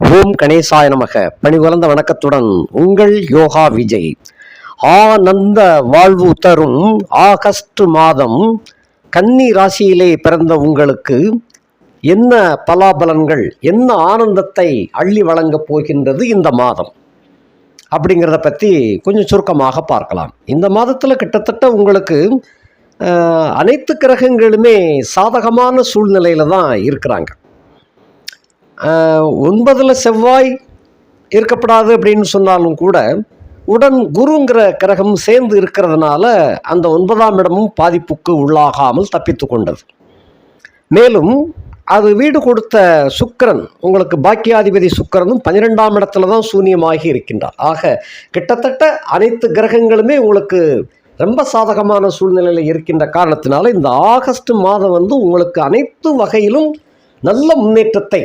ஓம் கணேசாய நமக. பணிவளர்ந்த வணக்கத்துடன் உங்கள் யோகா விஜய். ஆனந்த வாழ்வு தரும் ஆகஸ்ட் மாதம் கன்னி ராசியிலே பிறந்த உங்களுக்கு என்ன பலாபலன்கள் என்ன ஆனந்தத்தை அள்ளி வழங்கப் போகின்றது இந்த மாதம்? அப்படிங்கிறத பற்றி கொஞ்சம் சுருக்கமாக பார்க்கலாம். இந்த மாதத்தில் கிட்டத்தட்ட உங்களுக்கு அனைத்து கிரகங்களுமே சாதகமான சூழ்நிலையில் தான் இருக்கிறாங்க. ஒன்பதில் செவ்வாய் இருக்கப்படாது அப்படின்னு சொன்னாலும் கூட உடன் குருங்கிற கிரகம் சேர்ந்து இருக்கிறதுனால அந்த ஒன்பதாம் இடமும் பாதிப்புக்கு உள்ளாகாமல் தப்பித்து கொண்டது. மேலும் அது வீடு கொடுத்த சுக்கிரன் உங்களுக்கு பாக்கியாதிபதி சுக்கிரனும் பன்னிரெண்டாம் இடத்துல தான் சூனியமாகி இருக்கின்றார். ஆக கிட்டத்தட்ட அனைத்து கிரகங்களுமே உங்களுக்கு ரொம்ப சாதகமான சூழ்நிலையில் இருக்கின்ற காரணத்தினால இந்த ஆகஸ்ட் மாதம் வந்து உங்களுக்கு அனைத்து வகையிலும் நல்ல முன்னேற்றத்தை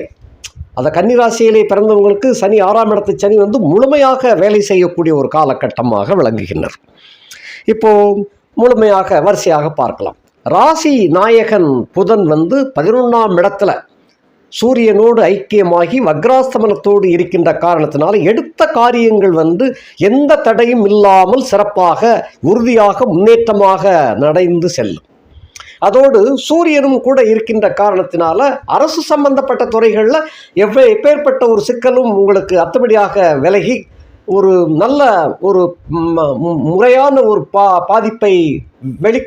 அந்த கன்னிராசியிலே பிறந்தவங்களுக்கு சனி ஆறாம் இடத்து சனி வந்து முழுமையாக வேலை செய்யக்கூடிய ஒரு காலகட்டமாக விளங்குகின்றனர் இப்போ முழுமையாக வரிசையாக பார்க்கலாம். ராசி நாயகன் புதன் வந்து பதினொன்றாம் இடத்துல சூரியனோடு ஐக்கியமாகி வக்ராஸ்தமனத்தோடு இருக்கின்ற காரணத்தினால எடுத்த காரியங்கள் வந்து எந்த தடையும் இல்லாமல் சிறப்பாக உறுதியாக முன்னேற்றமாக நடைந்து செல்லும். அதோடு சூரியனும் கூட இருக்கின்ற காரணத்தினால அரசு சம்பந்தப்பட்ட துறைகளில் எவ்வ எப்பேற்பட்ட ஒரு சிக்கலும் உங்களுக்கு அத்தபடியாக விலகி ஒரு நல்ல ஒரு முறையான ஒரு பா பாதிப்பை வெளி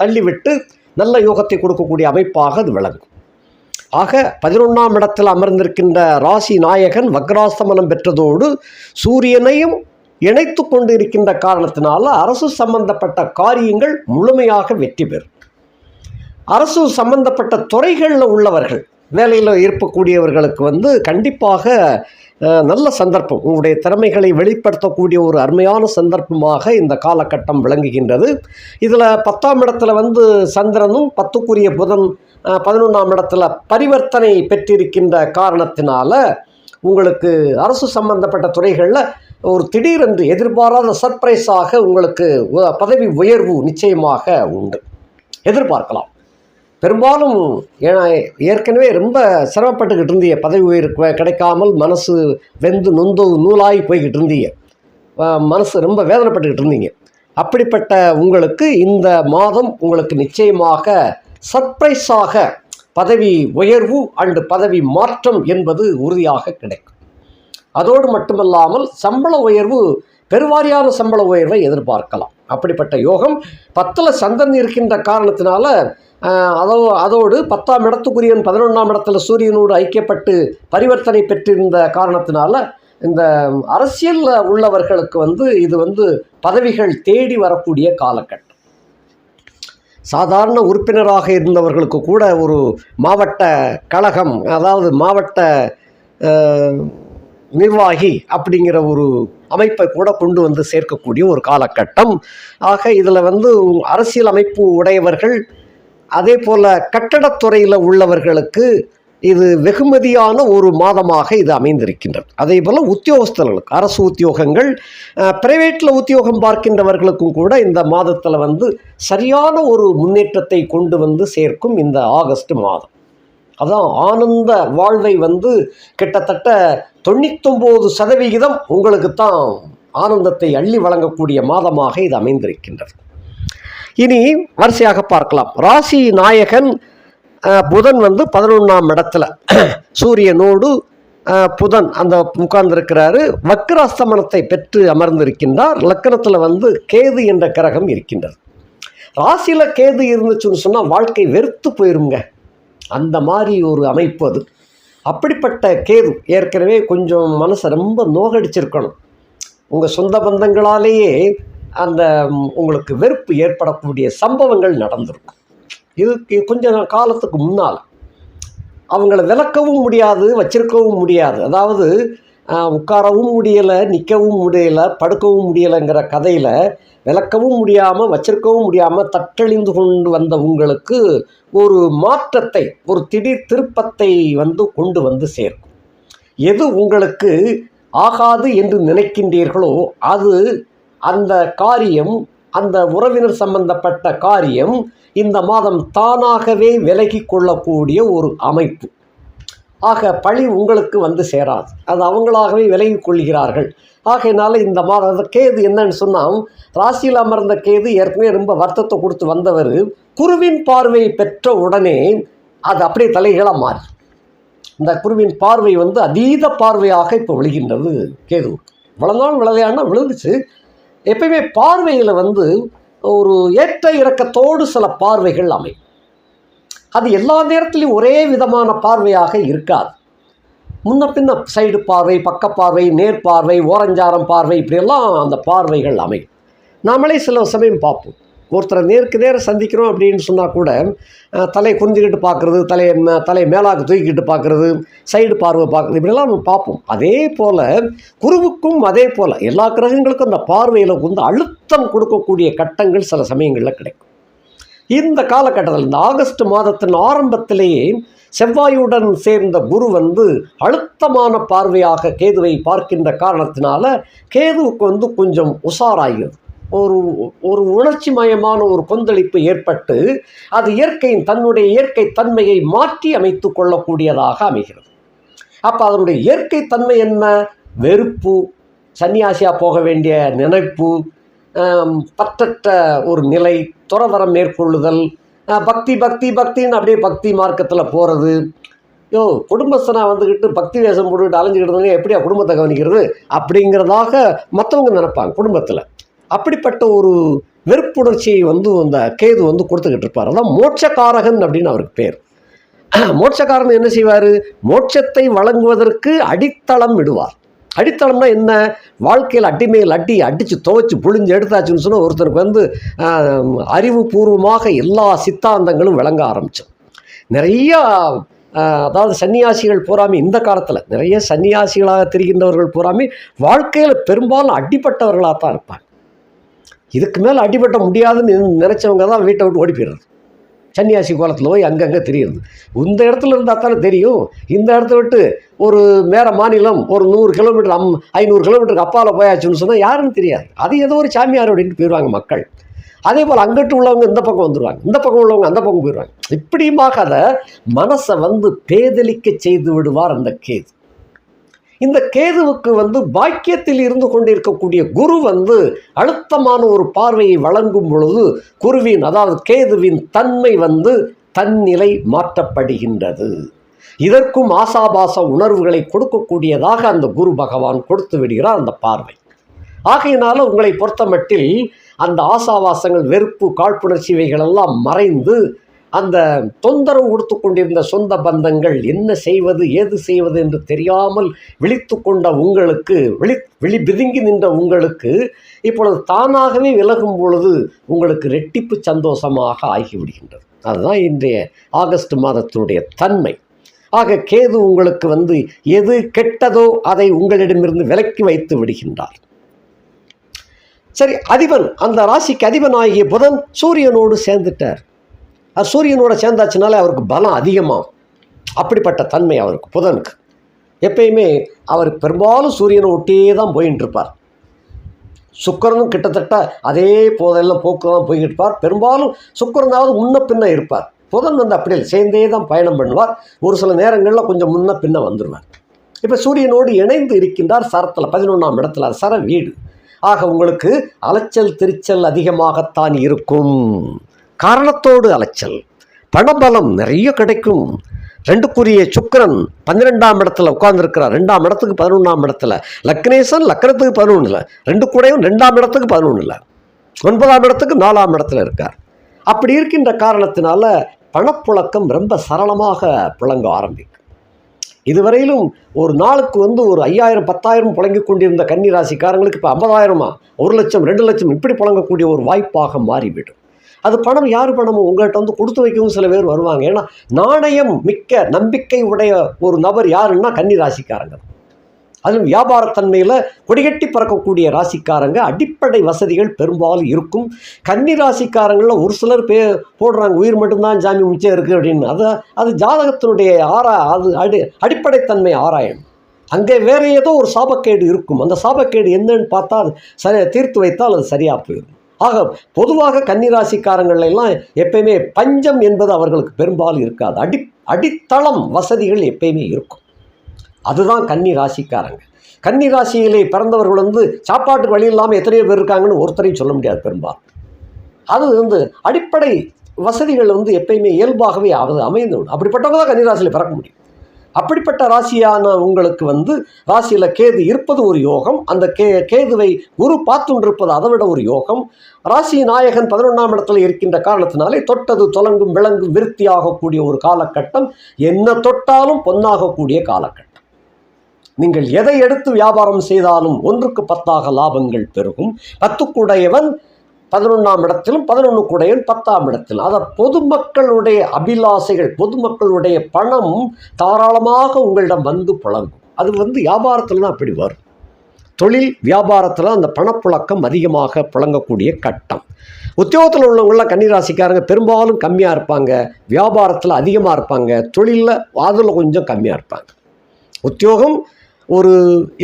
தள்ளிவிட்டு நல்ல யோகத்தை கொடுக்கக்கூடிய அமைப்பாக அது விளங்கும். ஆக பதினொன்றாம் இடத்தில் அமர்ந்திருக்கின்ற ராசி நாயகன் வக்ராஸ்தமனம் பெற்றதோடு சூரியனையும் இணைத்து கொண்டு இருக்கின்ற காரணத்தினால அரசு சம்பந்தப்பட்ட காரியங்கள் முழுமையாக வெற்றி பெறும். அரசு சம்பந்தப்பட்ட துறைகளில் உள்ளவர்கள் வேலையில் இருக்கக்கூடியவர்களுக்கு வந்து கண்டிப்பாக நல்ல சந்தர்ப்பம். உங்களுடைய திறமைகளை வெளிப்படுத்தக்கூடிய ஒரு அருமையான சந்தர்ப்பமாக இந்த காலகட்டம் விளங்குகின்றது. இதில் பத்தாம் இடத்துல வந்து சந்திரனும் பத்துக்குரிய புதன் பதினொன்றாம் இடத்துல பரிவர்த்தனை பெற்றிருக்கின்ற காரணத்தினால உங்களுக்கு அரசு சம்பந்தப்பட்ட துறைகளில் ஒரு திடீரென்று எதிர்பாராத சர்ப்ரைஸாக உங்களுக்கு பதவி உயர்வு நிச்சயமாக உண்டு. எதிர்பார்க்கலாம். பெரும்பாலும் ஏன்னா ஏற்கனவே ரொம்ப சிரமப்பட்டுக்கிட்டு இருந்தீங்க பதவி உயர் கிடைக்காமல் மனசு வெந்து நொந்து நூலாகி போய்கிட்டு இருந்தீங்க மனசு ரொம்ப வேதனைப்பட்டுக்கிட்டு இருந்தீங்க. அப்படிப்பட்ட உங்களுக்கு இந்த மாதம் உங்களுக்கு நிச்சயமாக சர்ப்ரைஸாக பதவி உயர்வு அண்டு பதவி மாற்றம் என்பது உறுதியாக கிடைக்கும். அதோடு மட்டுமல்லாமல் சம்பள உயர்வு பெருவாரியான சம்பள உயர்வை எதிர்பார்க்கலாம். அப்படிப்பட்ட யோகம் பத்தில் சந்தன் இருக்கின்ற காரணத்தினால அதோ அதோடு பத்தாம் இடத்துக்குரியன் பதினொன்றாம் இடத்துல சூரியனோடு ஐக்கியப்பட்டு பரிவர்த்தனை பெற்றிருந்த காரணத்தினால இந்த அரசியலில் உள்ளவர்களுக்கு வந்து இது வந்து பதவிகள் தேடி வரக்கூடிய காலகட்டம். சாதாரண உறுப்பினராக இருந்தவர்களுக்கு கூட ஒரு மாவட்ட கழகம் அதாவது மாவட்ட நிர்வாகி அப்படிங்கிற ஒரு அமைப்பை கூட கொண்டு வந்து சேர்க்கக்கூடிய ஒரு காலகட்டம். ஆக இதில் வந்து அரசியல் அமைப்பு உடையவர்கள் அதே போல் கட்டடத்துறையில் உள்ளவர்களுக்கு இது வெகுமதியான ஒரு மாதமாக இது அமைந்திருக்கின்றது. அதே போல் உத்தியோகஸ்தர்களுக்கு அரசு உத்தியோகங்கள் பிரைவேட்டில் உத்தியோகம் பார்க்கின்றவர்களுக்கும் கூட இந்த மாதத்தில் வந்து சரியான ஒரு முன்னேற்றத்தை கொண்டு வந்து சேர்க்கும் இந்த ஆகஸ்ட் மாதம். அதான் ஆனந்த வாழ்வை வந்து கிட்டத்தட்ட தொண்ணூத்தொம்பது சதவிகிதம் உங்களுக்கு தான் ஆனந்தத்தை அள்ளி வழங்கக்கூடிய மாதமாக இது அமைந்திருக்கின்றது. இனி வரிசையாக பார்க்கலாம். ராசி நாயகன் புதன் வந்து பதினொன்றாம் இடத்துல. சூரியனோடு புதன் அந்த உட்கார்ந்திருக்கிறாரு. வக்ராஸ்தமனத்தை பெற்று அமர்ந்திருக்கின்றார். லக்கணத்தில் வந்து கேது என்ற கிரகம் இருக்கின்றது. ராசியில் கேது இருந்துச்சுன்னு சொன்னால் வாழ்க்கை வெறுத்து போயிருங்க. அந்த மாதிரி ஒரு அமைப்பு அது. அப்படிப்பட்ட கேது ஏற்கனவே கொஞ்சம் மனசை ரொம்ப நோகடிச்சிருக்கணும். உங்கள் சொந்த பந்தங்களாலேயே அந்த உங்களுக்கு வெறுப்பு ஏற்படக்கூடிய சம்பவங்கள் நடந்திருக்கும். இதுக்கு கொஞ்ச காலத்துக்கு முன்னால். அவங்கள விளக்கவும் முடியாது வச்சிருக்கவும் முடியாது. அதாவது உட்காரவும் முடியலை நிற்கவும் முடியலை படுக்கவும் முடியலைங்கிற கதையில் விளக்கவும் முடியாமல் வச்சிருக்கவும் முடியாமல் தட்டழிந்து கொண்டு வந்த உங்களுக்கு ஒரு மாற்றத்தை ஒரு திடீர் திருப்பத்தை வந்து கொண்டு வந்து சேர்க்கும். எது உங்களுக்கு ஆகாது என்று நினைக்கின்றீர்களோ அது அந்த காரியம் அந்த உறவினர் சம்பந்தப்பட்ட காரியம் இந்த மாதம் தானாகவே விலகி கொள்ளக்கூடிய ஒரு அமைப்பு. ஆக பழி உங்களுக்கு வந்து சேராது. அது அவங்களாகவே விலகி கொள்கிறார்கள். ஆகையினால இந்த மாதம் கேது என்னன்னு சொன்னால் ராசியில் அமர்ந்த கேது ஏற்கனவே ரொம்ப வருத்தத்தை கொடுத்து வந்தவர் குருவின் பார்வை பெற்ற உடனே அது அப்படியே தலைகளாக மாறி. இந்த குருவின் பார்வை வந்து அதீத பார்வையாக இப்போ விழுகின்றது. கேது. இவ்வளோ நாள் விளையாடினா விழுந்துச்சு. எப்பயுமே பார்வையில் வந்து ஒரு ஏற்ற இறக்கத்தோடு சில பார்வைகள் அமையும். அது எல்லா நேரத்துலையும் ஒரே விதமான பார்வையாக இருக்காது. முன்ன பின்ன சைடு பார்வை பக்கப்பார்வை நேர்பார்வை நேர் பார்வை ஓரஞ்சாரம் பார்வை இப்படியெல்லாம் அந்த பார்வைகள் அமையும். நாமளே சில சமயம் பார்ப்போம். ஒருத்தரை நேருக்கு நேரம் சந்திக்கிறோம் அப்படின்னு சொன்னால் கூட தலை தலையை குனிஞ்சிக்கிட்டு பார்க்குறது தலையை தலை மேலாக தூக்கிக்கிட்டு பார்க்குறது சைடு பார்வை பார்க்குறது இப்படிலாம் நம்ம பார்ப்போம். அதே போல் குருவுக்கும் அதே போல் எல்லா கிரகங்களுக்கும் அந்த பார்வையில் வந்து அழுத்தம் கொடுக்கக்கூடிய கட்டங்கள் சில சமயங்களில் கிடைக்கும். இந்த காலகட்டத்தில் இந்த ஆகஸ்ட் மாதத்தின் ஆரம்பத்திலேயே செவ்வாயுடன் சேர்ந்த குரு வந்து அழுத்தமான பார்வையாக கேதுவை பார்க்கின்ற காரணத்தினால கேதுவுக்கு வந்து கொஞ்சம் உஷாராகிறது ஒரு ஒரு உணர்ச்சி மயமான ஒரு கொந்தளிப்பு ஏற்பட்டு அது இயற்கையின் தன்னுடைய இயற்கை தன்மையை மாற்றி அமைத்து கொள்ளக்கூடியதாக அமைகிறது. அப்போ அதனுடைய இயற்கை தன்மை என்ன? வெறுப்பு சன்னியாசியாக போக வேண்டிய நினைப்பு பற்றற்ற ஒரு நிலை துறவரம் மேற்கொள்ளுதல் பக்தி பக்தி பக்தின்னு அப்படியே பக்தி மார்க்கத்தில் போகிறது யோ குடும்பஸ்தனா வந்துக்கிட்டு பக்தி வேஷம் போட்டுக்கிட்டு அலைஞ்சிக்கிட்டு இருந்தாங்க எப்படியா குடும்பத்தை கவனிக்கிறது? அப்படிங்கிறதாக மற்றவங்க நினைப்பாங்க குடும்பத்தில். அப்படிப்பட்ட ஒரு வெறுப்புணர்ச்சியை வந்து அந்த கேது வந்து கொடுத்துக்கிட்டு இருப்பார். அதான் மோட்சக்காரகன் அப்படின்னு அவருக்கு பேர். மோட்சக்காரன் என்ன செய்வார்? மோட்சத்தை வழங்குவதற்கு அடித்தளம் விடுவார். அடித்தளம்னா என்ன? வாழ்க்கையில் அடி மேல் அடி அடித்து துவைச்சு புழிஞ்சு எடுத்தாச்சுன்னு சொன்னால் ஒருத்தருக்கு வந்து அறிவுபூர்வமாக எல்லா சித்தாந்தங்களும் விளங்க ஆரம்பித்தோம் நிறையா அதாவது சன்னியாசிகள் பூராமே இந்த காலத்தில் நிறைய சன்னியாசிகளாக திரிகின்றவர்கள் பூராமே வாழ்க்கையில் பெரும்பாலும் அடிப்பட்டவர்களாக தான் இருப்பாங்க. இதுக்கு மேலே அடிபட்ட முடியாதுன்னு நினச்சவங்க தான் வீட்டை விட்டு ஓடி போயிடுறது. சன்னியாசி கோலத்தில் போய் அங்கங்கே தெரியுது இந்த இடத்துல இருந்தால் தானே தெரியும். இந்த இடத்த விட்டு ஒரு மேற மாநிலம் ஒரு நூறு கிலோமீட்டர் அம் ஐநூறு கிலோமீட்டருக்கு அப்பால் போயாச்சுன்னு சொன்னால் யாருன்னு தெரியாது. அது ஏதோ ஒரு சாமியார் அப்படின்ட்டு போயிடுவாங்க மக்கள். அதே போல் அங்கிட்டு உள்ளவங்க இந்த பக்கம் வந்துடுவாங்க இந்த பக்கம் உள்ளவங்க அந்த பக்கம் போயிடுவாங்க இப்படியுமாக அதை மனசை வந்து பேதலிக்க செய்து விடுவார் அந்த கேது. இந்த கேதுவுக்கு வந்து பாக்கியத்தில் இருந்து கொண்டிருக்கக்கூடிய குரு வந்து அழுத்தமான ஒரு பார்வையை வழங்கும் பொழுது குருவின் அதாவது கேதுவின் தன்மை வந்து தன்னிலை மாற்றப்படுகின்றது. இதற்கும் ஆசாபாச உணர்வுகளை கொடுக்கக்கூடியதாக அந்த குரு பகவான் கொடுத்து விடுகிறார் அந்த பார்வை. ஆகையினால உங்களை பொறுத்தமட்டில் அந்த ஆசாவாசங்கள் வெறுப்பு காழ்ப்புணர்ச்சி இவைகளெல்லாம் மறைந்து அந்த தொந்தரவு கொடுத்து கொண்டிருந்த சொந்த பந்தங்கள் என்ன செய்வது ஏது செய்வது என்று தெரியாமல் விழித்து கொண்ட உங்களுக்கு விழி விழி பிதுங்கி நின்ற உங்களுக்கு இப்பொழுது தானாகவே விலகும் பொழுது உங்களுக்கு ரெட்டிப்பு சந்தோஷமாக ஆகிவிடுகின்றது. அதுதான் இன்றைய ஆகஸ்ட் மாதத்தினுடைய தன்மை. ஆக கேது உங்களுக்கு வந்து எது கெட்டதோ அதை உங்களிடமிருந்து விலக்கி வைத்து விடுகின்றார். சரி அதிபன் அந்த ராசிக்கு அதிபன் ஆகிய புதன் சூரியனோடு சேர்ந்துட்டார். அது சூரியனோட சேர்ந்தாச்சுனாலே அவருக்கு பலம் அதிகமாகும். அப்படிப்பட்ட தன்மை அவருக்கு புதனுக்கு. எப்பயுமே அவர் பெரும்பாலும் சூரியனை ஒட்டியே தான் போயின்னு இருப்பார் சுக்கரனும் கிட்டத்தட்ட அதே போதெல்லாம் போக்கு தான் போய்கிட்டு இருப்பார் பெரும்பாலும் சுக்கரனாவது முன்ன பின்ன இருப்பார். புதன் வந்து அப்படி இல்லை சேர்ந்தே தான் பயணம் பண்ணுவார். ஒரு சில நேரங்களில் கொஞ்சம் முன்ன பின்ன வந்துடுவார் இப்போ சூரியனோடு இணைந்து இருக்கின்றார் சரத்தில் பதினொன்றாம் இடத்துல. சர வீடு. ஆக உங்களுக்கு அலைச்சல் திருச்சல் அதிகமாகத்தான் இருக்கும். காரணத்தோடு அலைச்சல். பணபலம் நிறைய கிடைக்கும். ரெண்டுக்குரிய சுக்கிரன் பன்னிரெண்டாம் இடத்துல உட்கார்ந்துருக்கிறார். ரெண்டாம் இடத்துக்கு பதினொன்றாம் இடத்துல. லக்னேசன் லக்னத்துக்கு பதினொன்றில் ரெண்டு கூடையும் ரெண்டாம் இடத்துக்கு பதினொன்றில் ஒன்பதாம் இடத்துக்கு நாலாம் இடத்துல இருக்கார். அப்படி இருக்கின்ற காரணத்தினால பணப்புழக்கம் ரொம்ப சரளமாக புழங்க ஆரம்பிக்கும். இதுவரையிலும் ஒரு நாளுக்கு வந்து ஒரு ஐயாயிரம் பத்தாயிரம் புழங்கி கொண்டிருந்த கன்னி ராசிக்காரங்களுக்கு இப்போ ஐம்பதாயிரமா? ஒரு லட்சம் ரெண்டு லட்சம் இப்படி புழங்கக்கூடிய ஒரு வாய்ப்பாக மாறிவிடும். அது பணம் யார் பணமும் உங்கள்கிட்ட வந்து கொடுத்து வைக்கவும் சில பேர் வருவாங்க. ஏன்னா நாணயம் மிக்க நம்பிக்கை உடைய ஒரு நபர் யாருன்னா கன்னி ராசிக்காரங்க. அதிலும் வியாபாரத்தன்மையில் கொடிகட்டி பறக்கக்கூடிய ராசிக்காரங்க அடிப்படை வசதிகள் பெரும்பாலும் இருக்கும். கன்னி ராசிக்காரங்களில் ஒரு சிலர் பே போடுறாங்க உயிர் மட்டும்தான் ஜாமி மிச்சம் இருக்குது அப்படின்னு. அதை அது ஜாதகத்தினுடைய ஆரா அது அடி அடிப்படைத்தன்மை ஆராயணும். அங்கே வேற ஏதோ ஒரு சாபக்கேடு இருக்கும். அந்த சாபக்கேடு என்னன்னு பார்த்தா அது சரி தீர்த்து வைத்தால் அது சரியாக போயிடும். ஆக பொதுவாக கன்னிராசிக்காரங்கள் எல்லாம் எப்பயுமே பஞ்சம் என்பது அவர்களுக்கு பெரும்பாலும் இருக்காது. அடி அடித்தளம் வசதிகள் எப்பயுமே இருக்கும். அதுதான் கன்னி ராசிக்காரங்க கன்னி ராசியிலே பிறந்தவர்கள் வந்து சாப்பாட்டுக்கு வழி இல்லாமல் எத்தனையோ பேர் இருக்காங்கன்னு ஒருத்தரையும் சொல்ல முடியாது பெரும்பாலும். அது வந்து அடிப்படை வசதிகள் வந்து எப்பயுமே இயல்பாகவே அது அமைந்து விடும். அப்படிப்பட்டவங்க தான் கன்னிராசியில் பிறக்க முடியும். அப்படிப்பட்ட ராசியான உங்களுக்கு வந்து ராசியில் கேது இருப்பது ஒரு யோகம் அந்த கே கேதுவை குரு பார்த்துண்டிருப்பது அதை விட ஒரு யோகம். ராசி நாயகன் பதினொன்றாம் இடத்துல இருக்கின்ற காரணத்தினாலே தொட்டது தொலங்கும் விளங்கும் விருத்தியாகக்கூடிய ஒரு காலகட்டம். என்ன தொட்டாலும் பொன்னாகக்கூடிய காலகட்டம். நீங்கள் எதை எடுத்து வியாபாரம் செய்தாலும் ஒன்றுக்கு பத்தாக லாபங்கள் பெருகும். பத்துக்குடையவன் பதினொன்றாம் இடத்திலும் பதினொன்று கூடையும் பத்தாம் இடத்திலும் அதை பொதுமக்களுடைய அபிலாசைகள் பொதுமக்களுடைய பணம் தாராளமாக உங்களிடம் வந்து புழங்கும். அது வந்து வியாபாரத்தில் தான் அப்படி வரும். தொழில் வியாபாரத்தில் அந்த பணப்புழக்கம் அதிகமாக புழங்கக்கூடிய கட்டம். உத்தியோகத்தில் உள்ளவங்களாம் கன்னிராசிக்காரங்க பெரும்பாலும் கம்மியாக இருப்பாங்க. வியாபாரத்தில் அதிகமாக இருப்பாங்க. தொழிலில் அதில் கொஞ்சம் கம்மியாக இருப்பாங்க. உத்தியோகம் ஒரு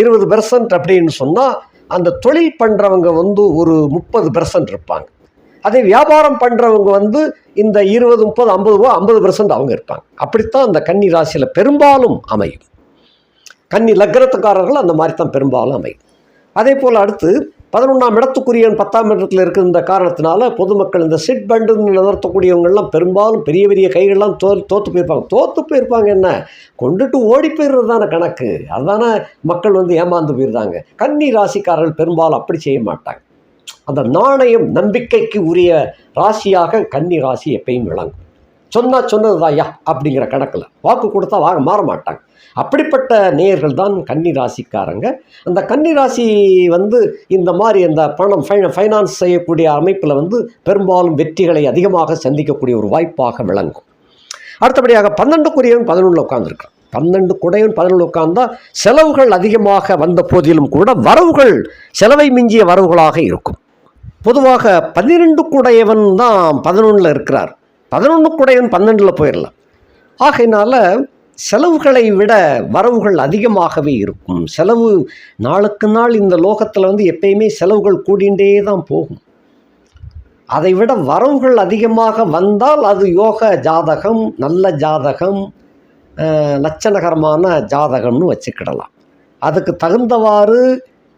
இருபது பெர்சன்ட் அப்படின்னு சொன்னால் அந்த தொழில் பண்ணுறவங்க வந்து ஒரு முப்பது பெர்சன்ட் இருப்பாங்க. அதே வியாபாரம் பண்ணுறவங்க வந்து இந்த இருபது முப்பது ஐம்பது ரூபா ஐம்பது பெர்சன்ட் அவங்க இருப்பாங்க. அப்படித்தான் அந்த கன்னி ராசியில் பெரும்பாலும் அமையும். கன்னி லக்னத்துக்காரர்கள் அந்த மாதிரி தான் பெரும்பாலும் அமையும். அதே போல் அடுத்து பதினொன்றாம் இடத்துக்குரியன் பத்தாம் இடத்துல இருக்கின்ற காரணத்தினால பொதுமக்கள் இந்த சிட் பண்டுன்னு நகர்த்தக்கூடியவங்கள்லாம் பெரும்பாலும் பெரிய பெரிய கைகள்லாம் தோ தோற்று போயிருப்பாங்க. தோற்று போயிருப்பாங்க என்ன? கொண்டுட்டு ஓடி போயிடுறது தானே கணக்கு. அதுதானே மக்கள் வந்து ஏமாந்து போயிடுறாங்க. கன்னி ராசிக்காரர்கள் பெரும்பாலும் அப்படி செய்ய மாட்டாங்க. அந்த நாணயம் நம்பிக்கைக்கு உரிய ராசியாக கன்னி ராசி எப்பயும் விளங்கும். சொன்னால் சொன்னது ஐயா அப்படிங்கிற கணக்கில். வாக்கு கொடுத்தா வாங்க மாற மாட்டாங்க. அப்படிப்பட்ட நேயர்கள் தான் கன்னி ராசிக்காரங்க அந்த கன்னி ராசி வந்து இந்த மாதிரி இந்த பணம் ஃபை ஃபைனான்ஸ் செய்யக்கூடிய அமைப்பில் வந்து பெரும்பாலும் வெற்றிகளை அதிகமாக சந்திக்கக்கூடிய ஒரு வாய்ப்பாக விளங்கும். அடுத்தபடியாக பன்னெண்டு பன்னெண்டுக்குரியவன் பதினொன்றில் உட்காந்துருக்கான் பன்னெண்டு குடையவன் பதினொன்று உட்கார்ந்தா செலவுகள் அதிகமாக வந்த போதிலும் கூட வரவுகள் செலவை மிஞ்சிய வரவுகளாக இருக்கும். பொதுவாக பன்னிரெண்டு குடையவன் தான் பதினொன்றில் இருக்கிறார். பதினொன்று குடையவன் பன்னெண்டில் போயிடலாம் ஆகையினால் செலவுகளை விட வரவுகள் அதிகமாகவே இருக்கும். செலவு நாளுக்கு நாள் இந்த லோகத்தில் வந்து எப்பயுமே செலவுகள் கூடிண்டே தான் போகும். அதை விட வரவுகள் அதிகமாக வந்தால் அது யோக ஜாதகம் நல்ல ஜாதகம் லட்சணகரமான ஜாதகம்னு வச்சுக்கிடலாம். அதுக்கு தகுந்தவாறு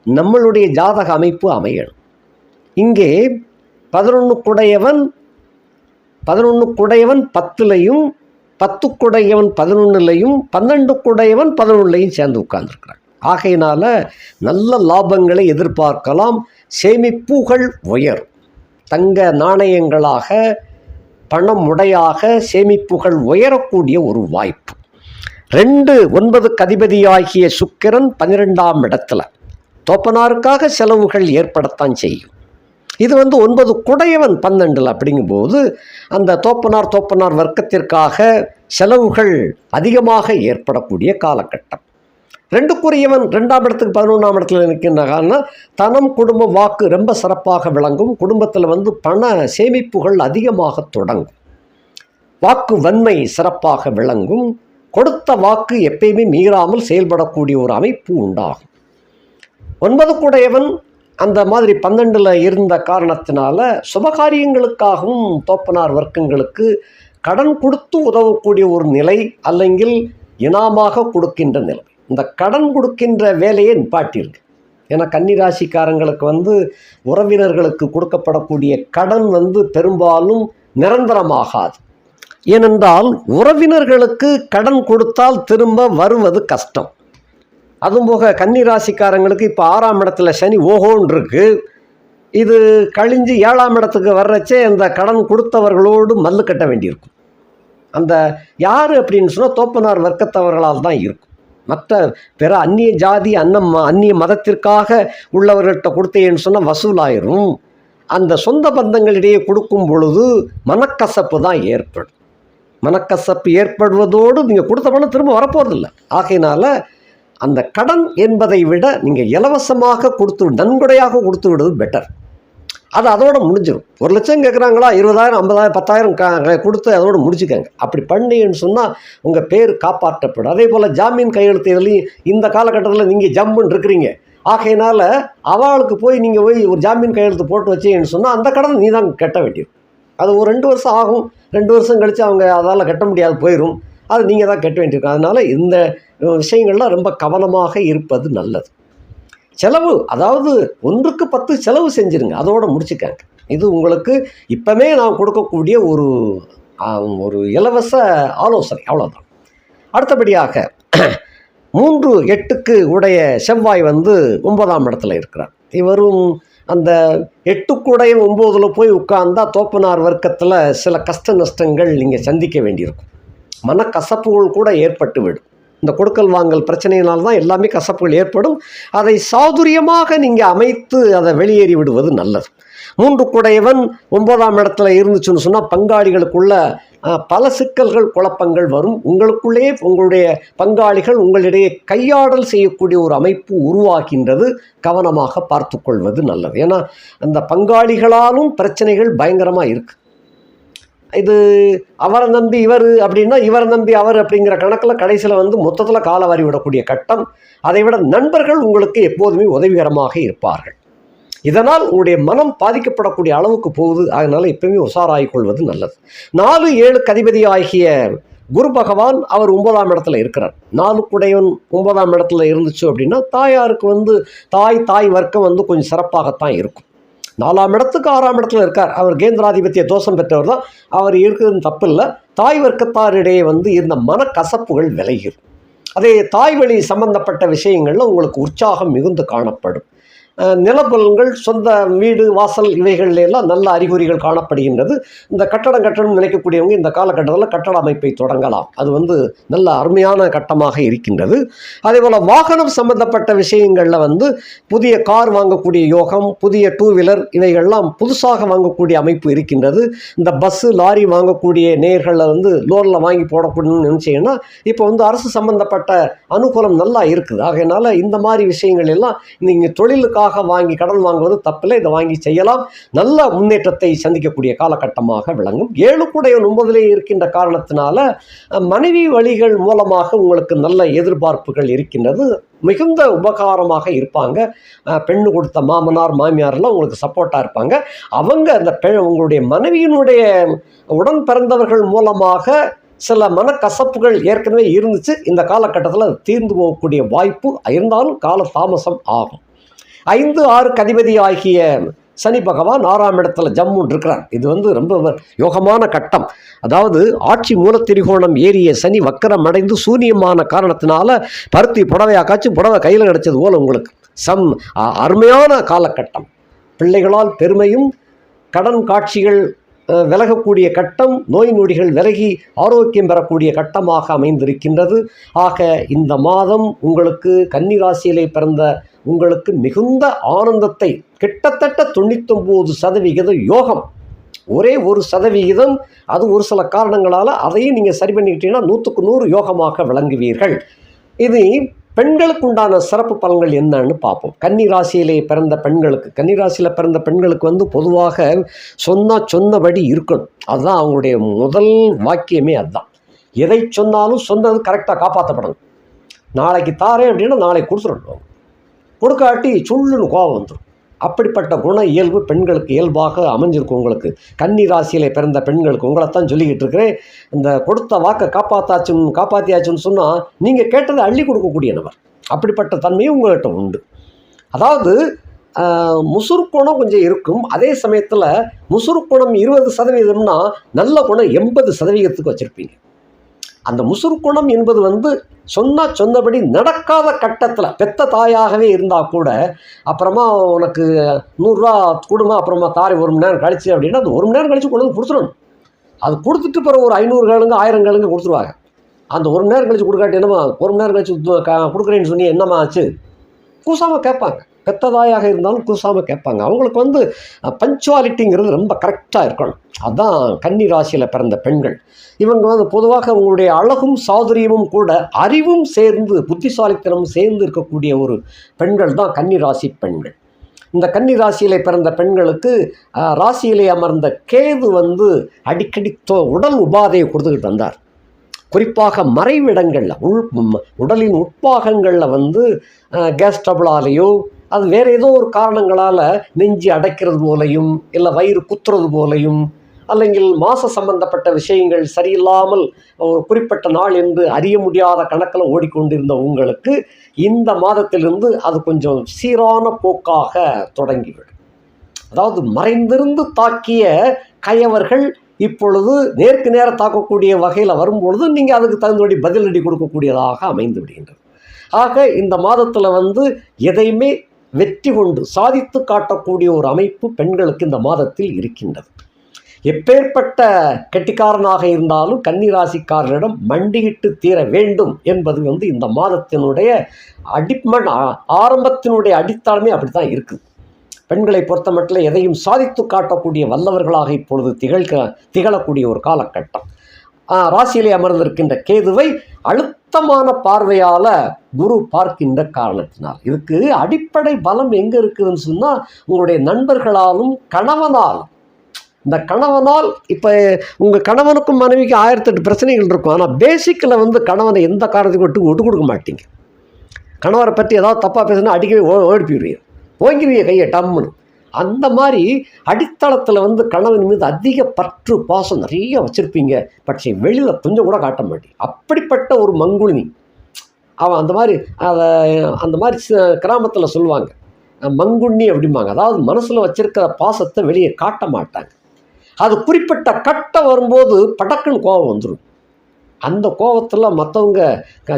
நம்மளுடைய ஜாதக அமைப்பு அமையணும். இங்கே பதினொன்று குடையவன் பதினொன்று குடையவன் பத்துலையும் பத்து குடையவன் பதினொன்றுலையும் பன்னெண்டு குடையவன் பதினொன்றுலையும் சேர்ந்து உட்கார்ந்துருக்கிறான். ஆகையினால நல்ல லாபங்களை எதிர்பார்க்கலாம். சேமிப்புகள் உயரும் தங்க நாணயங்களாக பணம் உடையாக சேமிப்புகள் உயரக்கூடிய ஒரு வாய்ப்பு. ரெண்டு ஒன்பது கதிபதியாகிய சுக்கிரன் பன்னிரெண்டாம் இடத்துல. தோப்பனாருக்காக செலவுகள் ஏற்படத்தான் செய்யும். இது வந்து ஒன்பது குடையவன் பன்னெண்டில் அப்படிங்கும்போது அந்த தோப்பனார் தோப்பனார் வர்க்கத்திற்காக செலவுகள் அதிகமாக ஏற்படக்கூடிய காலகட்டம். ரெண்டுக்குரியவன் ரெண்டாம் இடத்துக்கு பதினொன்றாம் இடத்துல நிற்கின்ற காரணம் தனம் குடும்ப வாக்கு ரொம்ப சிறப்பாக விளங்கும். குடும்பத்தில் வந்து பண சேமிப்புகள் அதிகமாக தொடங்கும். வாக்கு வன்மை சிறப்பாக விளங்கும். கொடுத்த வாக்கு எப்பயுமே மீறாமல் செயல்படக்கூடிய ஒரு அமைப்பு உண்டாகும். ஒன்பது கூடையவன் அந்த மாதிரி பன்னெண்டில் இருந்த காரணத்தினால சுபகாரியங்களுக்காகவும் தோப்பனார் வர்க்கங்களுக்கு கடன் கொடுத்து உதவக்கூடிய ஒரு நிலை அல்லங்கில் இனாமாக கொடுக்கின்ற நிலை. இந்த கடன் கொடுக்கின்ற வேலையை நிப்பாட்டியிருக்கு ஏன்னா கன்னிராசிக்காரங்களுக்கு வந்து உறவினர்களுக்கு கொடுக்கப்படக்கூடிய கடன் வந்து பெரும்பாலும் நிரந்தரமாகாது. ஏனென்றால் உறவினர்களுக்கு கடன் கொடுத்தால் திரும்ப வருவது கஷ்டம். அதுவும் போக கன்னி ராசிக்காரங்களுக்கு இப்போ ஆறாம் இடத்துல சனி ஓஹோன்னு இருக்கு இது கழிஞ்சு ஏழாம் இடத்துக்கு வர்றச்சே அந்த கடன் கொடுத்தவர்களோடு மல்லு கட்ட வேண்டியிருக்கும். அந்த யார் அப்படின்னு சொன்னால் தோப்பனார் வர்க்கத்தவர்களால் தான் இருக்கும். மற்ற பிற அந்நிய ஜாதி அன்னம் அந்நிய மதத்திற்காக உள்ளவர்கள்ட்ட கொடுத்தேன்னு சொன்னால் வசூலாயிரும். அந்த சொந்த பந்தங்களிடையே கொடுக்கும் பொழுது மனக்கசப்பு தான் ஏற்படும். மனக்கசப்பு ஏற்படுவதோடு நீங்கள் கொடுத்த பணம் திரும்ப வரப்போகிறதில்ல ஆகையினால அந்த கடன் என்பதை விட நீங்கள் இலவசமாக கொடுத்து நன்கொடையாக கொடுத்து விடுவது பெட்டர் அது அதோட முடிஞ்சிடும் ஒரு லட்சம் கேட்குறாங்களா இருபதாயிரம் ஐம்பதாயிரம் பத்தாயிரம் க கொடுத்து அதோட முடிச்சுக்கங்க. அப்படி பண்ணீங்கன்னு சொன்னால் உங்கள் பேர் காப்பாற்றப்படும். அதே போல் ஜாமீன் கையெழுத்து இதுலையும் இந்த காலகட்டத்தில் நீங்கள் ஜம்முன்னு இருக்கிறீங்க. ஆகையினால் அவளுக்கு போய் நீங்கள் போய் ஒரு ஜாமீன் கையெழுத்து போட்டு வச்சீங்கன்னு சொன்னால் அந்த கடன் நீ தான் கட்ட வேண்டியது. அது ஒரு ரெண்டு வருஷம் ஆகும். ரெண்டு வருஷம் கழித்து அவங்க அதால் கட்ட முடியாது போயிடும் அது நீங்கள் தான் கட்ட வேண்டியிருக்கும். அதனால் இந்த விஷயங்கள்லாம் ரொம்ப கவனமாக இருப்பது நல்லது. செலவு அதாவது ஒன்றுக்கு பத்து செலவு செஞ்சுருங்க. அதோடு முடிச்சுக்காங்க. இது உங்களுக்கு இப்போமே நான் கொடுக்கக்கூடிய ஒரு ஒரு இலவச ஆலோசனை. அவ்வளோதான் அடுத்தபடியாக மூன்று எட்டுக்கு உடைய செவ்வாய் வந்து ஒன்பதாம் இடத்துல இருக்கிறார். இவரும் அந்த எட்டுக்குடைய ஒம்போதில் போய் உட்கார்ந்தா தோப்பனார் வர்க்கத்தில் சில கஷ்ட நஷ்டங்கள் நீங்கள் சந்திக்க வேண்டியிருக்கும். மனக்கசப்புகள் கூட ஏற்பட்டுவிடும். இந்த கொடுக்கல் வாங்கல் பிரச்சனையினால் தான் எல்லாமே கசப்புகள் ஏற்படும். அதை சாதுரியமாக நீங்கள் அமைத்து அதை வெளியேறி விடுவது நல்லது. மூன்று குடையவன் ஒன்பதாம் இடத்துல இருந்துச்சுன்னு சொன்னால் பங்காளிகளுக்குள்ள பல சிக்கல்கள் குழப்பங்கள் வரும். உங்களுக்குள்ளே உங்களுடைய பங்காளிகள் உங்களிடையே கையாடல் செய்யக்கூடிய ஒரு அமைப்பு உருவாகின்றது. கவனமாக பார்த்து கொள்வது நல்லது. ஏன்னா அந்த பங்காளிகளாலும் பிரச்சனைகள் பயங்கரமாக இருக்குது இது அவரை நம்பி இவர் அப்படின்னா இவரை நம்பி அவர் அப்படிங்கிற கணக்கில் கடைசியில் வந்து மொத்தத்தில் காலவாரி விடக்கூடிய கட்டம். அதை விட நண்பர்கள் உங்களுக்கு எப்போதுமே உதவிகரமாக இருப்பார்கள். இதனால் உங்களுடைய மனம் பாதிக்கப்படக்கூடிய அளவுக்கு போகுது. அதனால் எப்பவுமே உஷாராகிக் கொள்வது நல்லது. நாலு ஏழு கதிபதி ஆகிய குரு பகவான் அவர் ஒன்பதாம் இடத்துல இருக்கிறார். நாலு ஒன்பதாம் இடத்துல இருந்துச்சு அப்படின்னா தாயாருக்கு வந்து தாய் தாய் வர்க்கம் வந்து கொஞ்சம் சிறப்பாகத்தான் இருக்கும். நாலாம் இடத்துக்கு ஆறாம் இடத்துல இருக்கார். அவர் கேந்திராதிபத்திய தோஷம் பெற்றவர் தான். அவர் இருக்கிறது தப்பு இல்லை தாய் வர்க்கத்தாரிடையே வந்து இருந்த மனக்கசப்புகள் விளையும் அதே தாய் வழி சம்பந்தப்பட்ட விஷயங்களில் உங்களுக்கு உற்சாகம் மிகுந்து காணப்படும். நிலப்பலன்கள் சொந்த வீடு வாசல் இவைகள்ல எல்லாம் நல்ல அறிகுறிகள் காணப்படுகின்றது. இந்த கட்டடம் கட்டணம் நினைக்கக்கூடியவங்க இந்த காலகட்டத்தில் கட்டட அமைப்பை தொடங்கலாம். அது வந்து நல்ல அருமையான கட்டமாக இருக்கின்றது. அதே போல் வாகனம் சம்பந்தப்பட்ட விஷயங்களில் வந்து புதிய கார் வாங்கக்கூடிய யோகம் புதிய டூ வீலர் இவைகள்லாம் புதுசாக வாங்கக்கூடிய அமைப்பு இருக்கின்றது. இந்த பஸ்ஸு லாரி வாங்கக்கூடிய நேர்களில் வந்து லோனில் வாங்கி போடக்கூடணும்னு நினச்சிங்கன்னா இப்போ வந்து அரசு சம்பந்தப்பட்ட அனுகூலம் நல்லா இருக்குது. ஆகையினால இந்த மாதிரி விஷயங்கள் எல்லாம் நீங்கள் தொழிலுக்காக வாங்கி கடன் வாங்குவது தப்பில்லை. இதை வாங்கி செய்யலாம். நல்ல முன்னேற்றத்தை சந்திக்கக்கூடிய காலகட்டமாக விளங்கும். ஏழு கூட ஒன்பதிலே இருக்கின்ற காரணத்தினால மனைவி வழிகள் மூலமாக உங்களுக்கு நல்ல எதிர்பார்ப்புகள் இருக்கின்றது. மிகுந்த உபகாரமாக இருப்பாங்க. பெண்ணு கொடுத்த மாமனார் மாமியார்லாம் உங்களுக்கு சப்போர்ட்டாக இருப்பாங்க. அவங்க அந்த பெ உங்களுடைய மனைவியினுடைய உடன் பிறந்தவர்கள் மூலமாக சில மனக்கசப்புகள் ஏற்கனவே இருந்துச்சு. இந்த காலகட்டத்தில் அது தீர்ந்து போகக்கூடிய வாய்ப்பு இருந்தாலும் கால தாமசம் ஆகும். ஐந்து ஆறு கதிபதி ஆகிய சனி பகவான் ஆறாம் இடத்துல ஜம்முன் இருக்கிறார் இது வந்து ரொம்ப வ- யோகமான கட்டம். அதாவது ஆட்சி மூலத்திரிகோணம் ஏறிய சனி வக்கரம் அடைந்து சூனியமான காரணத்தினால பருத்தி புடவையாக்காச்சும் புடவை கையில் கிடைச்சது போல உங்களுக்கு. சம் அருமையான காலகட்டம். பிள்ளைகளால் பெருமையும் கடன் காட்சிகள் விலகக்கூடிய கட்டம் நோய் நொடிகள் விலகி ஆரோக்கியம் பெறக்கூடிய கட்டமாக அமைந்திருக்கின்றது. ஆக இந்த மாதம் உங்களுக்கு கன்னிராசியிலே பிறந்த உங்களுக்கு மிகுந்த ஆனந்தத்தை கிட்டத்தட்ட தொண்ணூத்தொம்பது சதவிகித யோகம். ஒரே ஒரு சதவிகிதம் அது ஒரு சில காரணங்களால் அதையும் நீங்கள் சரி பண்ணிக்கிட்டீங்கன்னா நூற்றுக்கு நூறு யோகமாக விளங்குவீர்கள். இது பெண்களுக்கு உண்டான சிறப்பு பலன்கள் என்னன்னு பார்ப்போம். கன்னி ராசியிலே பிறந்த பெண்களுக்கு கன்னி ராசியில் பிறந்த பெண்களுக்கு வந்து பொதுவாக சொன்னால் சொன்னபடி இருக்கணும். அதுதான் அவங்களுடைய முதல் வாக்கியமே அதுதான். எதை சொன்னாலும் சொன்னது கரெக்டாக காப்பாற்றப்படணும் நாளைக்கு தாரேன் அப்படின்னா நாளைக்கு கொடுத்துடணும் கொடுக்காட்டி சுள்ளுன்னு கோபம் வந்துடும் அப்படிப்பட்ட குண இயல்பு பெண்களுக்கு இயல்பாக அமைஞ்சிருக்கும் உங்களுக்கு. கன்னி ராசியில் பிறந்த பெண்களுக்கு உங்களைத்தான் சொல்லிக்கிட்டு இருக்கிறேன். இந்த கொடுத்த வாக்கை காப்பாத்தாச்சுன்னு காப்பாற்றியாச்சுன்னு சொன்னால் நீங்கள் கேட்டதை அள்ளி கொடுக்கக்கூடிய நபர். அப்படிப்பட்ட தன்மையும் உங்கள்கிட்ட உண்டு. அதாவது முசுறுக்குணம் கொஞ்சம் இருக்கும். அதே சமயத்தில் முசுறுக்குணம் இருபது சதவீதம்னா நல்ல குணம் எண்பது சதவீதத்துக்கு வச்சுருப்பீங்க. அந்த முசுறுக்குணம் என்பது வந்து சொன்னால் சொன்னபடி நடக்காத கட்டத்தில் பெத்த தாயாகவே இருந்தால் கூட அப்புறமா உனக்கு நூறுரூவா கொடுமா அப்புறமா தாரி ஒரு மணி நேரம் கழிச்சு அப்படின்னா அது ஒரு மணி நேரம் கழிச்சு கொண்டு வந்து கொடுத்துடணும். அது கொடுத்துட்டு பிறகு ஒரு ஐநூறு கேளுங்க ஆயிரம் கேளுங்க கொடுத்துருவாங்க. அந்த ஒரு மணி நேரம் கழிச்சு கொடுக்காட்டி என்னம்மா ஒரு மணி நேரம் கழிச்சு கொடுக்குறேன்னு சொல்லி என்னம்மா ஆச்சு? கூசாமல் கேட்பாங்க. பெத்ததாயாக இருந்தாலும் கூசாமல் கேட்பாங்க. அவங்களுக்கு வந்து பஞ்சுவாலிட்டிங்கிறது ரொம்ப கரெக்டாக இருக்கணும். அதுதான் கன்னி ராசியில் பிறந்த பெண்கள். இவங்க வந்து பொதுவாக அவங்களுடைய அழகும் சாதுரியமும் கூட அறிவும் சேர்ந்து புத்திசாலித்தனமும் சேர்ந்து இருக்கக்கூடிய ஒரு பெண்கள் தான் கன்னி ராசி பெண்கள். இந்த கன்னி ராசியிலே பிறந்த பெண்களுக்கு ராசியிலே அமர்ந்த கேது வந்து அடிக்கடி தொ- உடல் உபாதையை கொடுத்துக்கிட்டு வந்தார். குறிப்பாக மறைவிடங்களில் உள் உடலின் உட்பாகங்களில் வந்து கேஸ் ட்ரபிளாலேயோ அது வேறு ஏதோ ஒரு காரணங்களால் நெஞ்சு அடைக்கிறது போலையும் இல்லை வயிறு குத்துறது போலையும் അല്ലെങ്കിൽ மாச சம்பந்தப்பட்ட விஷயங்கள் சரியில்லாமல் ஒரு குறிப்பிட்ட நாள் என்று அறிய முடியாத கணக்கில் ஓடிக்கொண்டிருந்த உங்களுக்கு இந்த மாதத்திலிருந்து அது கொஞ்சம் சீரான போக்காக தொடங்கிவிடும் அதாவது மறைந்திருந்து தாக்கிய கயவர்கள் இப்பொழுது நேருக்கு நேர தாக்கக்கூடிய வகையில் வரும்பொழுது நீங்கள் அதுக்கு தகுந்தபடி பதிலடி கொடுக்கக்கூடியதாக அமைந்து விடுகின்றது ஆக இந்த மாதத்தில் வந்து எதையுமே வெற்றி கொண்டு சாதித்து காட்டக்கூடிய ஒரு அமைப்பு பெண்களுக்கு இந்த மாதத்தில் இருக்கின்றது. எப்பேற்பட்ட கெட்டிக்காரனாக இருந்தாலும் கன்னிராசிக்காரரிடம் மண்டியிட்டு தீர வேண்டும் என்பது வந்து இந்த மாதத்தினுடைய அடிமண் ஆ- ஆரம்பத்தினுடைய அடித்தளமே அப்படி தான் இருக்குது. பெண்களை பொறுத்த மட்டும் எதையும் சாதித்து காட்டக்கூடிய வல்லவர்களாக இப்பொழுது திகழ்க திகழக்கூடிய ஒரு காலகட்டம். ராசியிலே அமர்ந்திருக்கின்ற கேதுவை அழுத்தமான பார்வையால் குரு பார்க்கின்ற காரணத்தினால். இதுக்கு அடிப்படை பலம் எங்கே இருக்குதுன்னு சொன்னால் உங்களுடைய நண்பர்களாலும் கணவனால். இந்த கணவனால் இப்போ உங்கள் கணவனுக்கும் மனைவிக்கும் ஆயிரத்தெட்டு பிரச்சனைகள் இருக்கும். ஆனால் பேசிக்கில் வந்து கணவனை எந்த காரணத்துக்கு விட்டு விட்டு கொடுக்க மாட்டீங்க. கணவரை பற்றி ஏதாவது தப்பாக பேசினா அடிக்கவே ஓ ஓடி போயிடுவீங்க ஓங்கிருவீங்க கையை டம்முன்னு. அந்த மாதிரி அடித்தளத்தில் வந்து கணவன் மீது அதிக பற்று பாசம் நிறைய வச்சுருப்பீங்க. பட்சே வெளியில் கொஞ்சம் கூட காட்ட மாட்டீங்க அப்படிப்பட்ட ஒரு மங்குளினி அவன் அந்த மாதிரி அதை அந்த மாதிரி கிராமத்தில் சொல்லுவாங்க. மங்குண்ணி அப்படிம்பாங்க. அதாவது மனசில் வச்சிருக்கிற பாசத்தை வெளியே காட்ட மாட்டாங்க. அது குறிப்பிட்ட கட்டம் வரும்போது படக்குன்னு கோபம் வந்துடும் அந்த கோபத்தில் மற்றவங்க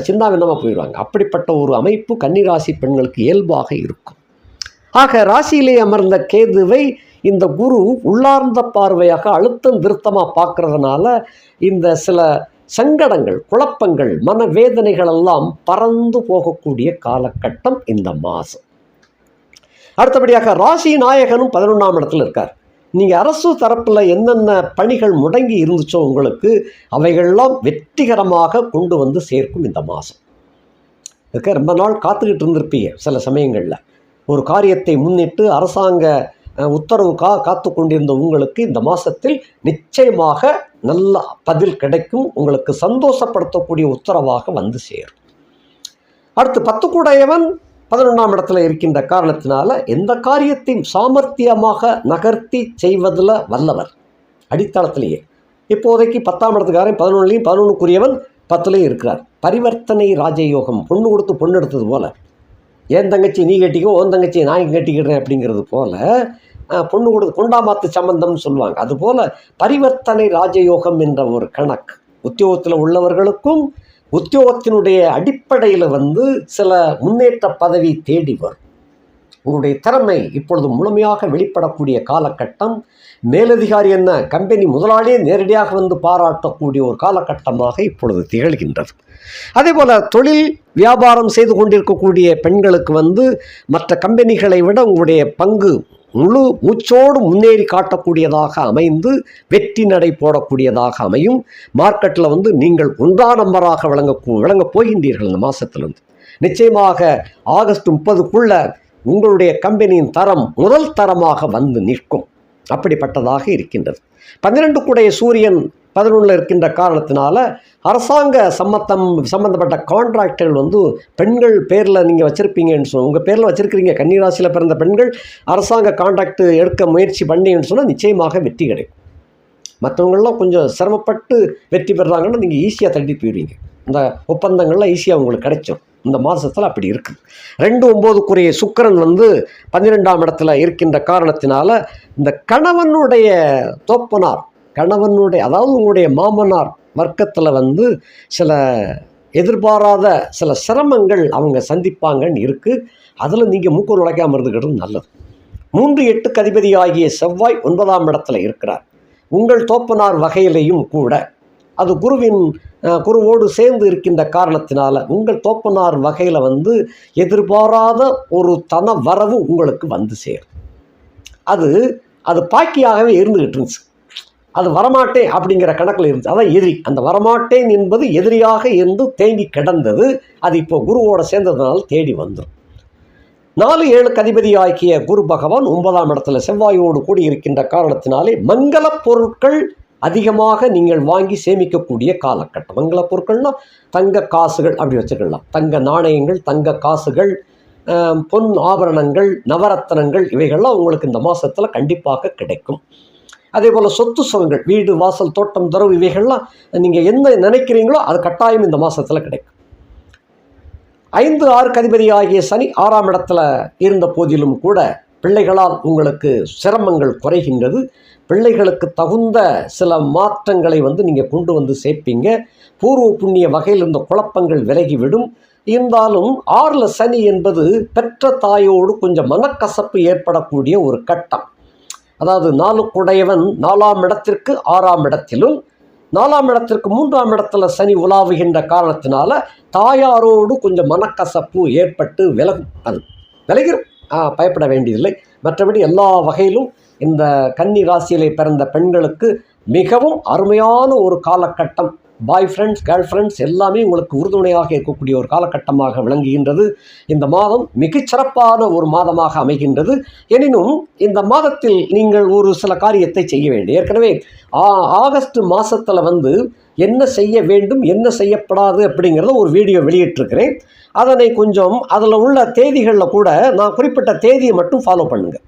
சின்னாவின்னமாக போயிடுவாங்க. அப்படிப்பட்ட ஒரு அமைப்பு கன்னிராசி பெண்களுக்கு இயல்பாக இருக்கும். ஆக ராசியிலே அமர்ந்த கேதுவை இந்த குரு உள்ளார்ந்த பார்வையாக அழுத்தம் திருத்தமாக பார்க்கறதுனால இந்த சில சங்கடங்கள் குழப்பங்கள் மனவேதனைகள் எல்லாம் பறந்து போகக்கூடிய காலகட்டம் இந்த மாதம். அடுத்தபடியாக ராசி நாயகனும் பதினொன்றாம் இடத்துல இருக்கார். நீங்கள் அரசு தரப்பில் என்னென்ன பணிகள் முடங்கி இருந்துச்சோ உங்களுக்கு அவைகள்லாம் வெற்றிகரமாக கொண்டு வந்து சேர்க்கும் இந்த மாதம். இதுக்கு ரொம்ப நாள் காத்துக்கிட்டு இருந்திருப்பீங்க சில சமயங்களில். ஒரு காரியத்தை முன்னிட்டு அரசாங்க உத்தரவுக்காக காத்து கொண்டிருந்த உங்களுக்கு இந்த மாதத்தில் நிச்சயமாக நல்ல பதில் கிடைக்கும். உங்களுக்கு சந்தோஷப்படுத்தக்கூடிய உத்தரவாக வந்து சேரும். அடுத்து பத்து கூடையவன் பதினொன்றாம் இடத்துல இருக்கின்ற காரணத்தினால எந்த காரியத்தையும் சாமர்த்தியமாக நகர்த்தி செய்வதில் வல்லவர். அடித்தளத்திலேயே. இப்போதைக்கு பத்தாம் இடத்துக்காரன் பதினொன்றுலையும் பதினொன்றுக்குரியவன் பத்துலேயும் இருக்கிறார். பரிவர்த்தனை ராஜயோகம் பொண்ணு கொடுத்து பொண்ணு எடுத்தது போல. என் தங்கச்சி நீ கட்டிக்கோ உன் தங்கச்சி நான் கட்டிக்கிறேன் அப்படிங்கிறது போல பொண்ணு கொடுத்து கொண்டாமாத்து சம்பந்தம்னு சொல்லுவாங்க. அதுபோல் பரிவர்த்தனை ராஜயோகம் என்ற ஒரு கணக்கு. உத்தியோகத்தில் உள்ளவர்களுக்கும் உத்தியோகத்தினுடைய அடிப்படையில் வந்து சில முன்னேற்ற பதவி தேடி வரும். உங்களுடைய திறமை இப்பொழுது முழுமையாக வெளிப்படக்கூடிய காலகட்டம் மேலதிகாரி என்ன? கம்பெனி முதலாளியே நேரடியாக வந்து பாராட்டக்கூடிய ஒரு காலகட்டமாக இப்பொழுது திகழ்கின்றது. அதே போல் தொழில் வியாபாரம் செய்து கொண்டிருக்கக்கூடிய பெண்களுக்கு வந்து மற்ற கம்பெனிகளை விட உங்களுடைய பங்கு முழு மூச்சோடு முன்னேறி காட்டக்கூடியதாக அமைந்து வெற்றி நடை போடக்கூடியதாக அமையும். மார்க்கெட்டில் வந்து நீங்கள் ஒன்றா நம்பராக விளங்க விளங்கப் போகின்றீர்கள் இந்த மாதத்திலிருந்து நிச்சயமாக ஆகஸ்ட் முப்பதுக்குள்ள உங்களுடைய கம்பெனியின் தரம் முதல் தரமாக வந்து நிற்கும். அப்படிப்பட்டதாக இருக்கின்றது. பன்னிரெண்டு கூடைய சூரியன் பதினொன்றில் இருக்கின்ற காரணத்தினால அரசாங்க சம்மத்தம் சம்மந்தப்பட்ட கான்ட்ராக்டர்கள் வந்து பெண்கள் பேரில் நீங்கள் வச்சுருப்பீங்கன்னு சொன்ன உங்கள் பேரில் வச்சுருக்கிறீங்க கன்னிராசியில் பிறந்த பெண்கள் அரசாங்க கான்ட்ராக்ட் எடுக்க முயற்சி பண்ணீங்கன்னு சொன்னால் நிச்சயமாக வெற்றி கிடைக்கும். மற்றவங்களாம் கொஞ்சம் சிரமப்பட்டு வெற்றி பெறுறாங்கன்னா நீங்கள் ஈஸியாக தள்ளி போயிடுவீங்க. இந்த ஒப்பந்தங்கள்லாம் ஈஸியாக உங்களுக்கு கிடைச்சோம் இந்த மாதத்தில் அப்படி இருக்குது ரெண்டு ஒம்போதுக்குரிய சுக்கிரன் வந்து பன்னிரெண்டாம் இடத்துல இருக்கின்ற காரணத்தினால இந்த கணவனுடைய தோப்பனார் கணவனுடைய அதாவது உங்களுடைய மாமனார் வர்க்கத்தில் வந்து சில எதிர்பாராத சில சிரமங்கள் அவங்க சந்திப்பாங்கன்னு இருக்குது அதில் நீங்கள் மூக்கு உழைக்காமல் இருந்துக்கிறது நல்லது. மூன்று எட்டுக்கு அதிபதி ஆகிய செவ்வாய் ஒன்பதாம் இடத்துல இருக்கிறார். உங்கள் தோப்பனார் வகையிலையும் கூட. அது குருவின் குருவோடு சேர்ந்து இருக்கின்ற காரணத்தினால உங்கள் தோப்பனார் வகையில் வந்து எதிர்பாராத ஒரு தன வரவு உங்களுக்கு வந்து சேரும். அது அது பாக்கியாகவே இருந்துகிட்டு இருந்துச்சு. அது வரமாட்டேன் அப்படிங்கிற கணக்கில் இருந்துச்சு. அதான் எதிரி. அந்த வரமாட்டேன் என்பது எதிரியாக இருந்து தேங்கி கிடந்தது. அது இப்போ குருவோட சேர்ந்ததுனால தேடி வந்துடும் நாலு ஏழுக்கு அதிபதி ஆகிய குரு பகவான் ஒன்பதாம் இடத்துல செவ்வாயோடு கூடியிருக்கின்ற காரணத்தினாலே மங்களப் பொருட்கள் அதிகமாக நீங்கள் வாங்கி சேமிக்கக்கூடிய காலகட்டம். மங்கள பொருட்கள்னா தங்க காசுகள் அப்படி வச்சுக்கலாம். தங்க நாணயங்கள் தங்க காசுகள் பொன் ஆபரணங்கள் நவரத்தனங்கள் இவைகள்லாம் உங்களுக்கு இந்த மாதத்தில் கண்டிப்பாக கிடைக்கும். அதே போல் சொத்து சுகங்கள் வீடு வாசல் தோட்டம் தரவு இவைகள்லாம் நீங்கள் என்ன நினைக்கிறீங்களோ அது கட்டாயம் இந்த மாதத்தில் கிடைக்கும். ஐந்து ஆறு கதிபதி ஆகிய சனி ஆறாம் இடத்துல இருந்த போதிலும் கூட பிள்ளைகளால் உங்களுக்கு சிரமங்கள் குறைகின்றது. பிள்ளைகளுக்கு தகுந்த சில மாற்றங்களை வந்து நீங்கள் கொண்டு வந்து சேர்ப்பீங்க. பூர்வ புண்ணிய வகையில் இருந்த குழப்பங்கள் விலகிவிடும். இருந்தாலும் ஆறில் சனி என்பது பெற்ற தாயோடு கொஞ்சம் மனக்கசப்பு ஏற்படக்கூடிய ஒரு கட்டம். அதாவது நாளுக்குடையவன் நாலாம் இடத்திற்கு ஆறாம் இடத்திலும் நாலாம் இடத்திற்கு மூன்றாம் இடத்துல சனி உலாவுகின்ற காரணத்தினால தாயாரோடு கொஞ்சம் மனக்கசப்பு ஏற்பட்டு விலகும் அது விலகிரும். பயப்பட வேண்டியதில்லை. மற்றபடி எல்லா வகையிலும் இந்த கன்னி ராசியிலே பிறந்த பெண்களுக்கு மிகவும் அருமையான ஒரு காலகட்டம். பாய் ஃப்ரெண்ட்ஸ் கேர்ள் ஃப்ரெண்ட்ஸ் எல்லாமே உங்களுக்கு உறுதுணையாக இருக்கக்கூடிய ஒரு காலகட்டமாக விளங்குகின்றது. இந்த மாதம் மிகச்சிறப்பான ஒரு மாதமாக அமைகின்றது. எனினும் இந்த மாதத்தில் நீங்கள் ஒரு சில காரியத்தை செய்ய வேண்டும் ஏற்கனவே ஆகஸ்ட் மாதத்தில் வந்து என்ன செய்ய வேண்டும் என்ன செய்யப்படாது அப்படிங்கிறத ஒரு வீடியோ வெளியிட்டிருக்கிறேன். அதனை கொஞ்சம் அதில் உள்ள தேதிகளில் கூட நான் குறிப்பிட்ட தேதியை மட்டும் ஃபாலோ பண்ணுங்கள்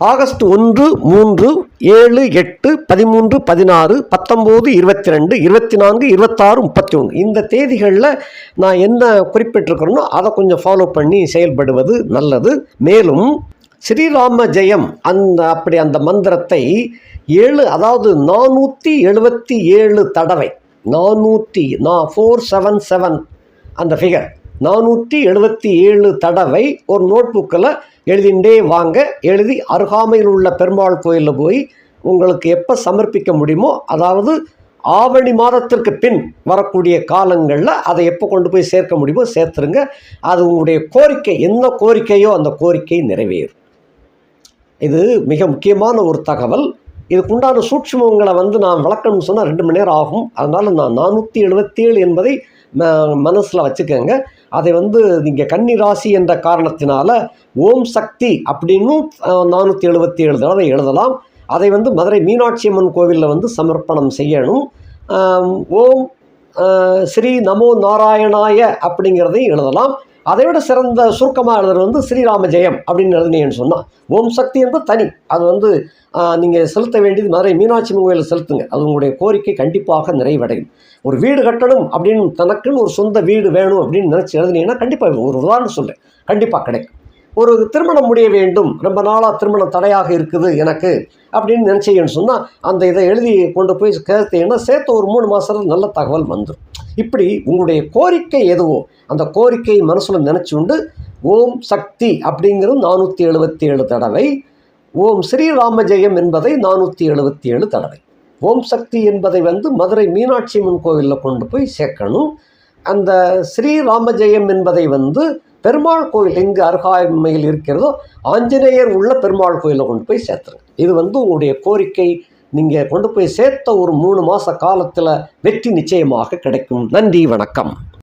ஆகஸ்ட் ஒன்று மூன்று ஏழு எட்டு பதிமூன்று பதினாறு பத்தொம்போது இருபத்தி ரெண்டு இருபத்தி நான்கு இருபத்தாறு முப்பத்தி ஒன்று இந்த தேதிகளில் நான் என்ன குறிப்பிட்டிருக்கிறேனோ அதை கொஞ்சம் ஃபாலோ பண்ணி செயல்படுவது நல்லது. மேலும் ஸ்ரீராம ஜெயம். அந்த அப்படி அந்த மந்திரத்தை ஏழு அதாவது நானூற்றி எழுபத்தி ஏழு தடவை நானூற்றி நான் ஃபோர் செவன் செவன் அந்த ஃபிகர் நானூற்றி எழுபத்தி ஏழு தடவை ஒரு நோட்புக்கில் எழுதிண்டே வாங்க எழுதி அருகாமையில் உள்ள பெருமாள் கோயிலில் போய் உங்களுக்கு எப்போ சமர்ப்பிக்க முடியுமோ அதாவது ஆவணி மாதத்திற்கு பின் வரக்கூடிய காலங்களில் அதை எப்போ கொண்டு போய் சேர்க்க முடியுமோ சேர்த்துருங்க. அது உங்களுடைய கோரிக்கை என்ன கோரிக்கையோ அந்த கோரிக்கை நிறைவேறும். இது மிக முக்கியமான ஒரு தகவல். இதுக்குண்டான சூட்சுமங்களை வந்து நான் விளக்கணும்னு சொன்னால் ரெண்டு மணி நேரம் ஆகும். அதனால் நான் நானூற்றி எழுபத்தேழு என்பதை மனசில் வச்சுக்கோங்க. அதை வந்து நீங்கள் கன்னி ராசி என்ற காரணத்தினால ஓம் சக்தி அப்படின்னும் நானூற்றி எழுபத்தி ஏழு தடவை எழுதலாம். அதை வந்து மதுரை மீனாட்சி அம்மன் கோவிலில் வந்து சமர்ப்பணம் செய்யணும். ஓம் ஸ்ரீ நமோ நாராயணாய அப்படிங்கிறதையும் எழுதலாம். அதை விட சிறந்த சுருக்கமாக எழுதுறது வந்து ஸ்ரீராம ஜெயம் அப்படின்னு எழுதுனீங்கன்னு சொன்னால் ஓம் சக்தி என்பது தனி. அது வந்து நீங்கள் செலுத்த வேண்டியது மதுரை மீனாட்சி அம்மன் கோயிலில் செலுத்துங்க. அது உங்களுடைய கோரிக்கை கண்டிப்பாக நிறைவடையும். ஒரு வீடு கட்டணும் அப்படின்னு தனக்குன்னு ஒரு சொந்த வீடு வேணும் அப்படின்னு நினச்சி எழுதுனீங்கன்னா கண்டிப்பாக ஒரு உதாரணம் சொல்கிறேன் கண்டிப்பாக கிடைக்கும். ஒரு திருமணம் முடிய வேண்டும். ரொம்ப நாளாக திருமணம் தடையாக இருக்குது எனக்கு அப்படின்னு நினச்சிங்கன்னு சொன்னால் அந்த இதை எழுதி கொண்டு போய் சேர்த்தீங்கன்னா சேர்த்து ஒரு மூணு மாதத்துல நல்ல தகவல் வந்துடும் இப்படி உங்களுடைய கோரிக்கை எதுவோ அந்த கோரிக்கையை மனசில் நினச்சி உண்டு ஓம் சக்தி அப்படிங்கிறது நானூற்றி எழுபத்தி ஏழு தடவை ஓம் ஸ்ரீராம ஜெயம் என்பதை நானூற்றி எழுபத்தி ஏழு தடவை. ஓம் சக்தி என்பதை வந்து மதுரை மீனாட்சி அம்மன் கோவிலில் கொண்டு போய் சேர்க்கணும். அந்த ஸ்ரீராம ஜெயம் என்பதை வந்து பெருமாள் கோவில் எங்கு அருகாமையில் இருக்கிறதோ ஆஞ்சநேயர் உள்ள பெருமாள் கோயிலில் கொண்டு போய் சேர்த்துருங்க. இது வந்து உங்களுடைய கோரிக்கை நீங்கள் கொண்டு போய் சேர்த்த ஒரு மூணு மாத காலத்தில் வெற்றி நிச்சயமாக கிடைக்கும். நன்றி வணக்கம்.